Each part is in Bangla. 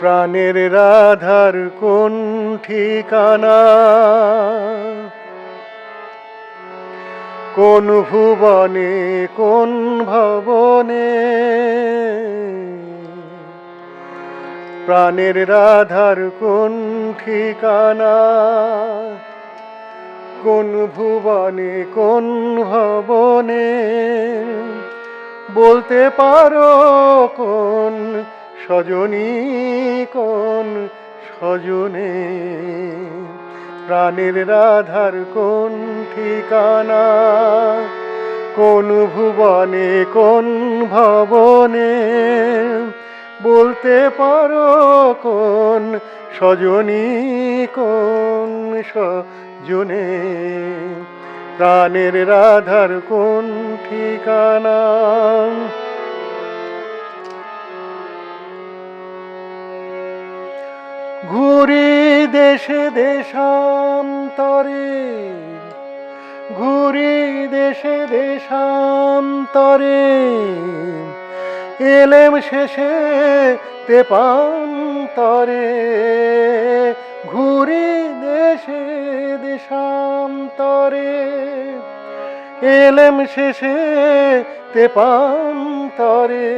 প্রাণের রাধার কোন ঠিকানা? কোন ভুবনে, কোন ভবনে? প্রাণের রাধার কোন ঠিকানা? কোন ভুবনে, কোন ভবনে? বলতে পারো কোন সজনী, কোন সজনে? প্রাণের রাধার কোন ঠিকানা? কোন ভুবনে, কোন ভবনে? বলতে পারো কোন সজনী, কোন সজনে? প্রাণের রাধার কোন ঠিকানা? ঘুরি দেশে দেশান্তরে ঘুরি দেশে দেশান্তরে এলেম শেষে তেপান্তরে। এলেম শেষে তে তেপান্তরে,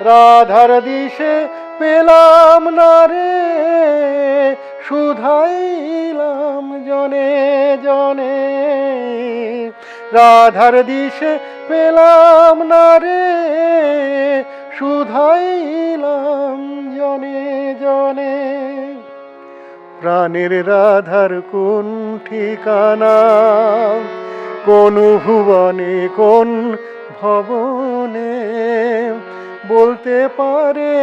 রাধার দিশে পেলাম না রে, শুধাইলাম জনে জনে। রাধার দিশে পেলাম না রে, শুধাইলাম জনে জনে। প্রাণের রাধার কোন ঠিকানা? কোন ভুবনে কোন ভবনে বলতে পারে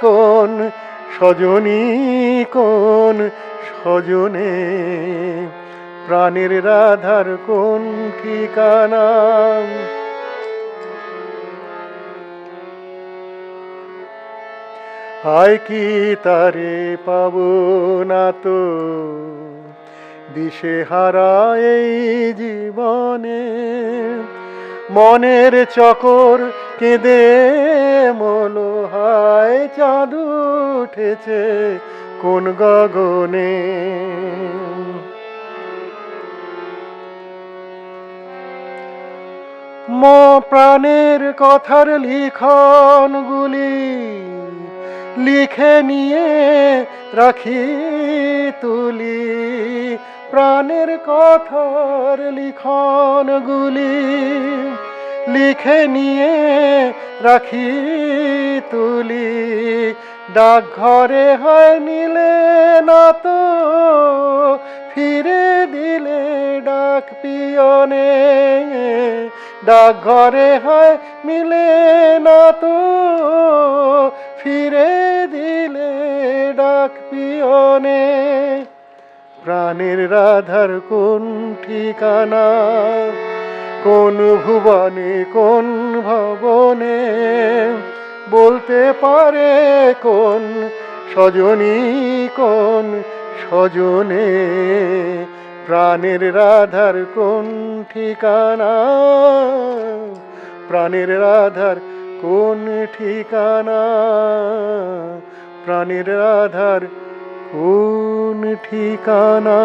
কোন সজনী, কোন সজনে? প্রাণের রাধার কোন ঠিকানা? হায় কি তারে পাবো না তো? দিশে হারা এই জীবনে। মনের চকর কেঁদে মলো হায় চাঁদ উঠেছে কোন গগনে। ম প্রাণের কথার লিখনগুলি লিখে নিয়ে রাখি তুলি। প্রাণের কথার লিখনগুলি লিখে নিয়ে রাখি তুলি। ডাকঘরে হয় নিলে না তো ফিরে দিলে ডাক পিয়নে। ডাকঘরে হয় মিলে না তো ফিরে দিলে ডাক পিয়নে। প্রাণের রাধার কোন ঠিকানা? কোন ভুবনে, কোন ভবনে? বলতে পারে কোন সজনী কোন সজনে প্রাণের রাধার কোন ঠিকানা? প্রাণের রাধার কোন ঠিকানা? প্রাণের রাধার কোন ঠিকানা?